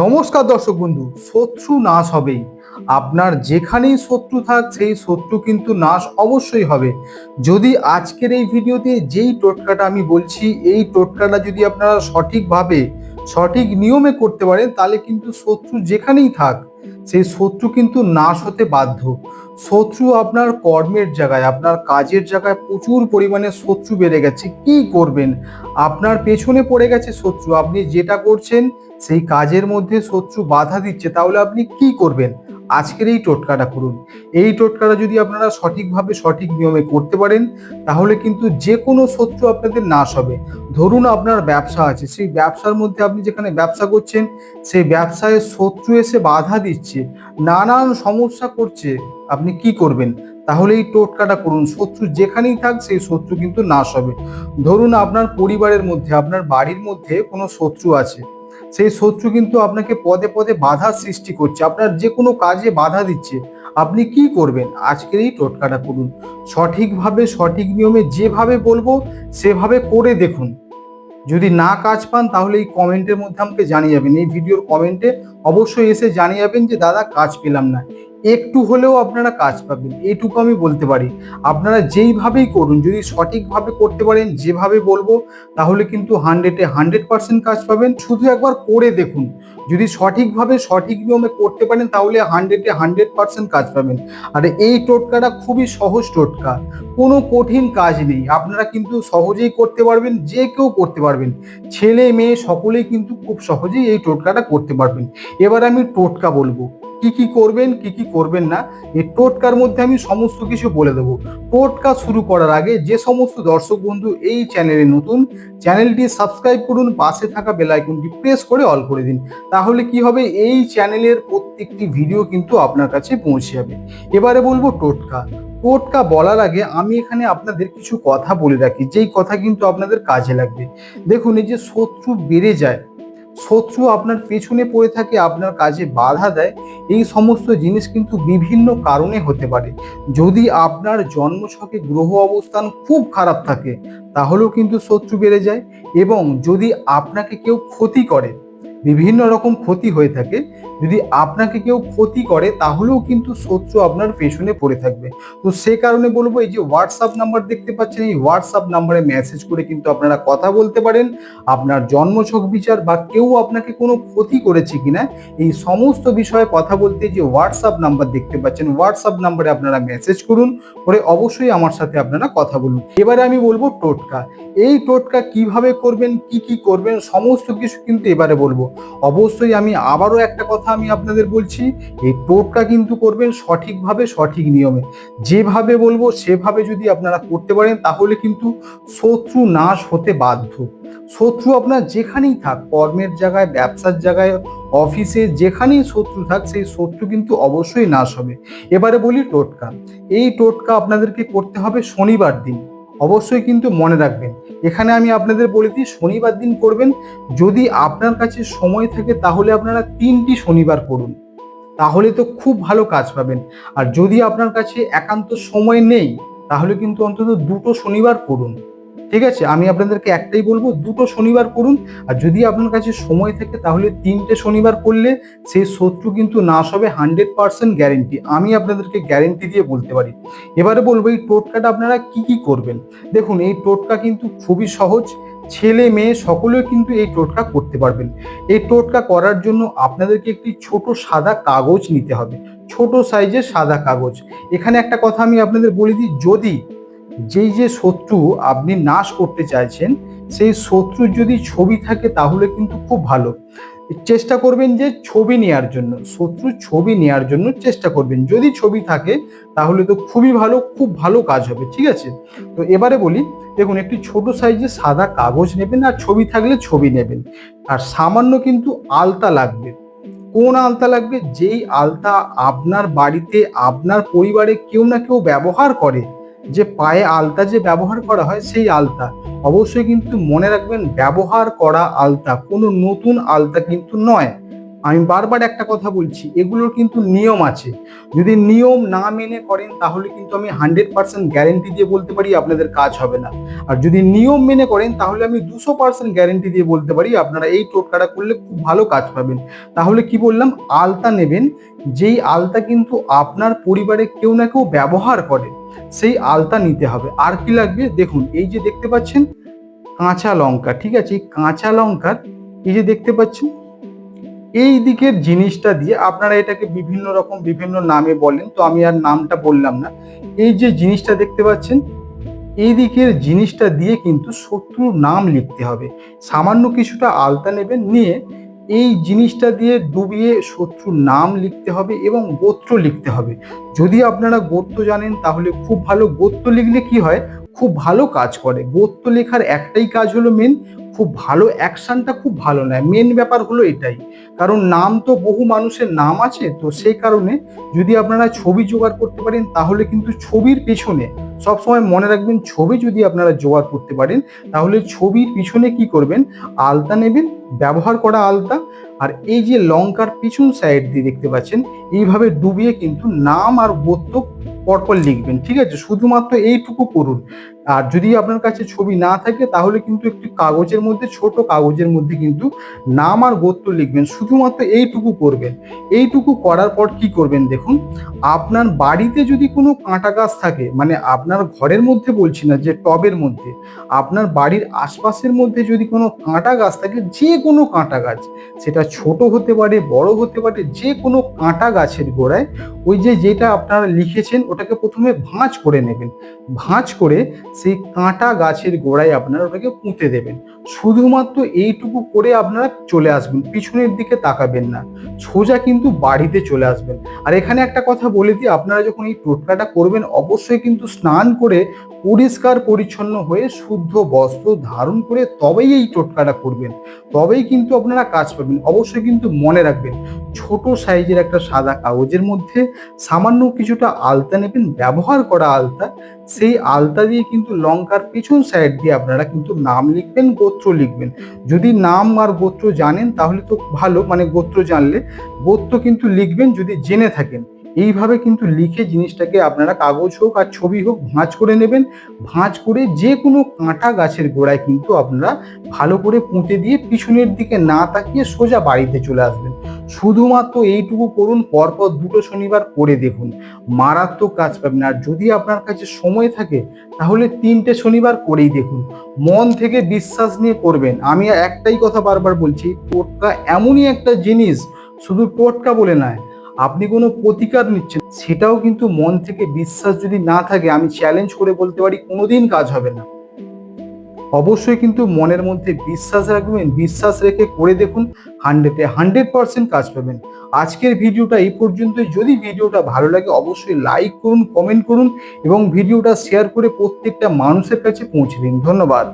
নমস্কার দর্শক বন্ধু, শত্রু নাশ হবেই। আপনার যেখানেই শত্রু থাক, সেই শত্রু কিন্তু নাশ অবশ্যই হবে। যদি আজকের এই ভিডিওতে যেই টোটকাটা আমি বলছি, এই টোটকাটা যদি আপনারা সঠিকভাবে সঠিক নিয়মে করতে পারেন, তাহলে কিন্তু শত্রু যেখানেই থাক, সেই শত্রু কিন্তু নাশ হতে বাধ্য। শত্রু আপনার কর্মের জায়গায়, আপনার কাজের জায়গায় প্রচুর পরিমাণে শত্রু বেড়ে গেছে। কি করবেন? আপনার পেছনে পড়ে গেছে শত্রু, আপনি যেটা করছেন, সেই কাজের মধ্যে শত্রু বাধা দিচ্ছে, তাহলে আপনি কি করবেন? আজকের এই টোটকাটা করুন। এই টোটকাটা যদি আপনারা সঠিকভাবে সঠিক নিয়মে করতে পারেন, তাহলে কিন্তু যে কোনো শত্রু আপনাদের নাশ হবে। ধরুন আপনার ব্যবসা আছে, সেই ব্যবসার মধ্যে আপনি যেখানে ব্যবসা করছেন, সেই ব্যবসায় শত্রু এসে বাধা দিচ্ছে, নানান সমস্যা করছে, আপনি কি করবেন? তাহলে এই টোটকাটা করুন। শত্রু যেখানেই থাক, সেই শত্রু কিন্তু নাশ হবে। ধরুন আপনার পরিবারের মধ্যে, আপনার বাড়ির মধ্যে কোনো শত্রু আছে সেই শত্রু কিন্তু আপনাকে পদে পদে বাধা সৃষ্টি করছে। আপনার যে কোনো কাজে বাধা দিচ্ছে। আপনি কি করবেন? আজকের এই টোটকাটা করুন। সঠিকভাবে, সঠিক নিয়মে যেভাবে বলব, সেভাবে করে দেখুন। যদি না কাজ পান, তাহলে এই কমেন্টের মধ্যে আমাকে জানিয়ে যাবেন। এই ভিডিওর কমেন্টে অবশ্যই এসে জানিয়ে যাবেন যে, দাদা, কাজ পেলাম না। একটু হলেও আপনারা কাজ পাবেন এইটুকু আমি বলতে পারি। আপনারা যেইভাবেই করুন, যদি সঠিকভাবে করতে পারেন, যেভাবে বলব, তাহলে কিন্তু হান্ড্রেডে হান্ড্রেড পার্সেন্ট কাজ পাবেন। শুধু একবার করে দেখুন, যদি সঠিকভাবে সঠিক নিয়মে করতে পারেন, তাহলে হান্ড্রেডে হান্ড্রেড পার্সেন্ট কাজ পাবেন। আর এই টোটকাটা খুবই সহজ টোটকা, কোনো কঠিন কাজ নেই। আপনারা কিন্তু সহজেই করতে পারবেন, যে কেউ করতে পারবেন। ছেলে, মেয়ে সকলেই কিন্তু খুব সহজেই এই টোটকাটা করতে পারবেন। এবার আমি টোটকা বলব। কি কি করবেন, কি কি করবেন না, এই টোটকার মধ্যে আমি সমস্ত কিছু বলে দেবো। টোটকা শুরু করার আগে যে সমস্ত দর্শক বন্ধু এই চ্যানেলে নতুন, চ্যানেলটি সাবস্ক্রাইব করুন, পাশে থাকা বেল আইকনটি প্রেস করে অল করে দিন। তাহলে কি হবে? এই চ্যানেলের প্রত্যেকটি ভিডিও কিন্তু আপনার কাছে পৌঁছে যাবে। এবারে বলব টোটকা। টোটকা বলার আগে আমি এখানে আপনাদের কিছু কথা বলে রাখি, যেই কথা কিন্তু আপনাদের কাজে লাগবে। দেখুন, এই যে শত্রু বেড়ে যায় শত্রু আপনার পেছনে পড়ে থাকে, আপনার কাজে বাধা দেয়, এই সমস্ত জিনিস কিন্তু বিভিন্ন কারণে হতে পারে। যদি আপনার জন্মছকে গ্রহ অবস্থান খুব খারাপ থাকে, তাহলেও কিন্তু শত্রু বেড়ে যায় এবং যদি আপনাকে কেউ ক্ষতি করে বিভিন্ন রকম ক্ষতি হয়ে থাকে। যদি আপনাকে কেউ ক্ষতি করে, তাহলেও কিন্তু শত্রু আপনার পেছনে পড়ে থাকবে। তো সে কারণে বলব, এই যে হোয়াটসঅ্যাপ নাম্বার দেখতে পাচ্ছেন, এই হোয়াটসঅ্যাপ নাম্বারে মেসেজ করে কিন্তু আপনারা কথা বলতে পারেন। আপনার জন্মছক বিচার বা কেউ আপনাকে কোনো ক্ষতি করেছে কিনা, এই সমস্ত বিষয়ে কথা বলতে যে হোয়াটসঅ্যাপ নাম্বার দেখতে পাচ্ছেন হোয়াটসঅ্যাপ নাম্বারে আপনারা মেসেজ করুন, করে অবশ্যই আমার সাথে আপনারা কথা বলুন। এবারে আমি বলব টোটকা। এই টোটকা কীভাবে করবেন, কি কি করবেন, সমস্ত কিছু কিন্তু এবারে বলব। অবশ্যই আমি আবারও একটা কথা আমি আপনাদের বলছি, এই টোটকা কিন্তু করবেন সঠিকভাবে, সঠিক নিয়মে। যেভাবে বলব সেভাবে যদি আপনারা করতে পারেন, তাহলে কিন্তু শত্রু নাশ হতে বাধ্য। শত্রু আপনার যেখানেই থাক, কর্মের জায়গায়, ব্যবসার জায়গায়, অফিসে, যেখানেই শত্রু থাক, সেই শত্রু কিন্তু অবশ্যই নাশ হবে। এবারে বলি টোটকা। এই টোটকা আপনাদেরকে করতে হবে শনিবার দিন। অবশ্যই কিন্তু মনে রাখবেন। এখানে আমি আপনাদের বলে দিই, শনিবার দিন করবেন। যদি আপনার কাছে সময় থাকে, তাহলে আপনারা তিনটি শনিবার করুন। তাহলে তো খুব ভালো কাজ পাবেন। আর যদি আপনার কাছে একান্ত সময় নেই, তাহলে কিন্তু অন্তত দুটো শনিবার করুন। ঠিক আছে? আমি আপনাদেরকে একটাই বলব, দুটো শনিবার করুন। আর যদি আপনার কাছে সময় থাকে, তাহলে তিনটে শনিবার করলে সেই শত্রু কিন্তু নাশ হবে হান্ড্রেড পার্সেন্ট গ্যারেন্টি আমি আপনাদেরকে গ্যারেন্টি দিয়ে বলতে পারি। এবারে বলব, এই টোটকাটা আপনারা কি কি করবেন? দেখুন, এই টোটকা কিন্তু খুবই সহজ। ছেলে, মেয়ে সকলেও কিন্তু এই টোটকা করতে পারবেন। এই টোটকা করার জন্য আপনাদেরকে একটি ছোট সাদা কাগজ নিতে হবে। ছোট সাইজের সাদা কাগজ। এখানে একটা কথা আমি আপনাদের বলে দিই, যদি যেই যে শত্রু আপনি নাশ করতে চাইছেন, সেই শত্রুর যদি ছবি থাকে তাহলে কিন্তু খুব ভালো। চেষ্টা করবেন যে ছবি নেওয়ার জন্য, শত্রুর ছবি নেওয়ার জন্য চেষ্টা করবেন। যদি ছবি থাকে, তাহলে তো খুবই ভালো, খুব ভালো কাজ হবে, ঠিক আছে? তো এবারে বলি, দেখুন, একটি ছোট সাইজে সাদা কাগজ নেবেন আর ছবি থাকলে ছবি নেবেন। আর সামান্য কিন্তু আলতা লাগবে। কোন আলতা লাগবে? যেই আলতা আপনার বাড়িতে, আপনার পরিবারে কেউ না কেউ ব্যবহার করে। যে পায়ে আলতা যে ব্যবহার করা হয় সেই আলতা। অবশ্যই কিন্তু মনে রাখবেন, ব্যবহার করা আলতা, কোনো নতুন আলতা কিন্তু নয়। আমি বারবার একটা কথা বলছি, এগুলোর কিন্তু নিয়ম আছে। যদি নিয়ম না মেনে করেন, তাহলে কিন্তু আমি হান্ড্রেড পার্সেন্ট গ্যারেন্টি দিয়ে বলতে পারি আপনাদের কাজ হবে না। আর যদি নিয়ম মেনে করেন, তাহলে আমি দুশো পার্সেন্ট গ্যারেন্টি দিয়ে বলতে পারি, আপনারা এই টোটকাটা করলে খুব ভালো কাজ পাবেন। তাহলে কি বললাম? আলতা নেবেন, যেই আলতা কিন্তু আপনার পরিবারে কেউ না কেউ ব্যবহার করে, সেই আলতা নিতে হবে। আর কি লাগবে? দেখুন, এই যে দেখতে পাচ্ছেন, কাঁচা লঙ্কা, ঠিক আছে? এই কাঁচা লঙ্কার, এই যে দেখতে পাচ্ছেন এই দিকের জিনিসটা দিয়ে আপনারা এটাকে বিভিন্ন রকম, বিভিন্ন নামে বলেন, তো আমি আর নামটা বললাম না। এই যে জিনিসটা দেখতে পাচ্ছেন, এই দিকের জিনিসটা দিয়ে কিন্তু শত্রুর নাম লিখতে হবে। সামান্য কিছুটা আলতা নেবেন, নিয়ে এই জিনিসটা দিয়ে ডুবিয়ে শত্রুর নাম লিখতে হবে এবং গোত্র লিখতে হবে। যদি আপনারা গোত্র জানেন, তাহলে খুব ভালো গোত্র লিখলে কি হয়? খুব ভালো কাজ করে। গোত্র লেখার একটাই কাজ হলো মেন খুব ভালো অ্যাকশনটা খুব ভালো নেয়। মেন ব্যাপার হলো এটাই। কারণ নাম তো বহু মানুষের নাম আছে, তো সেই কারণে যদি আপনারা ছবি জোগাড় করতে পারেন, তাহলে কিন্তু ছবির পেছনে, সবসময় মনে রাখবেন ছবি যদি আপনারা জোগাড় করতে পারেন, তাহলে ছবির পিছনে কি করবেন? আলতা নেবেন, ব্যবহার করা আলতা, আর এই যে লঙ্কার পিছন সাইড দিয়ে দেখতে পাচ্ছেন, এইভাবে ডুবিয়ে কিন্তু নাম আর গোত্র পরপর লিখবেন। ঠিক আছে? শুধুমাত্র এইটুকু করুন। আর যদি আপনার কাছে ছবি না থাকে, তাহলে কিন্তু একটি কাগজের মধ্যে, ছোট কাগজের মধ্যে কিন্তু নাম আর গোত্র লিখবেন। শুধুমাত্র এইটুকু করবেন। এইটুকু করার পর কি করবেন দেখুন, আপনার বাড়িতে যদি কোনো কাঁটা গাছ থাকে মানে আপনার ঘরের মধ্যে বলছি না, যে টবের মধ্যে, আপনার বাড়ির আশপাশের মধ্যে যদি কোনো কাঁটা গাছ থাকে, যে কোনো কাঁটা গাছ, সেটা ছোট হতে পারে, বড় হতে পারে, যে কোনো কাঁটা গাছের গোড়ায়, ওই যে যেটা আপনারা লিখেছেন, ওটাকে প্রথমে ভাঁজ করে নেবেন। ভাঁজ করে সেই কাঁটা গাছের গোড়ায় আপনারা ওটাকে পুঁতে দেবেন। শুধুমাত্র এইটুকু করে আপনারা চলে আসবেন, পিছনের দিকে তাকাবেন না। সোজা কিন্তু বাড়িতে চলে আসবেন। আর এখানে একটা কথা বলে দিই, আপনারা যখন এই টোটকাটা করবেন, অবশ্যই কিন্তু স্নান করে পরিষ্কার পরিচ্ছন্ন হয়ে শুদ্ধ বস্ত্র ধারণ করে তবেই এই টোটকাটা করবেন। তবেই কিন্তু আপনারা কাজ পাবেন। অবশ্যই কিন্তু মনে রাখবেন, ছোট সাইজের একটা সাদা কাগজের মধ্যে সামান্য কিছুটা আলতা নেবেন। ব্যবহার করা আলতা, সেই আলতা দিয়ে কিন্তু লঙ্কার পিছন সাইড দিয়ে আপনারা কিন্তু নাম লিখবেন গোত্র লিখবেন। যদি নাম আর গোত্র জানেন তাহলে তো ভালো মানে গোত্র জানলে। গোত্র কিন্তু লিখবেন যদি জেনে থাকেন। এইভাবে কিন্তু লিখে জিনিসটাকে আপনারা কাগজ হোক আর ছবি হোক ভাঁজ করে নেবেন। ভাঁজ করে যে কোনো কাঁটা গাছের গোড়ায় কিন্তু আপনারা ভালো করে পুঁতে দিয়ে পিছনের দিকে না তাকিয়ে সোজা বাড়িতে চলে আসবেন। শুধুমাত্র এইটুকু করুন, পরপর দুটো শনিবার করে দেখুন। মারাত্মক কাজ পাবেন। আর যদি আপনার কাছে সময় থাকে, তাহলে তিনটে শনিবার করেই দেখুন। মন থেকে বিশ্বাস নিয়ে করবেন। আমি একটাই কথা বারবার বলছি, টোটকা এমনই একটা জিনিস, শুধু টোটকা বলে নয় আপনি কোনো প্রতিকার নিচ্ছেন, সেটাও কিন্তু মন থেকে বিশ্বাস যদি না থাকে, আমি চ্যালেঞ্জ করে বলতে পারি কোনোদিন কাজ হবে না। অবশ্যই কিন্তু মনের মধ্যে বিশ্বাস রাখবেন, বিশ্বাস রেখে করে দেখুন হান্ড্রেডে হান্ড্রেড পার্সেন্ট কাজ পাবেন। আজকের ভিডিওটা এই পর্যন্তই। যদি ভিডিওটা ভালো লাগে, অবশ্যই লাইক করুন কমেন্ট করুন এবং ভিডিওটা শেয়ার করে প্রত্যেকটা মানুষের কাছে পৌঁছে দিন। ধন্যবাদ।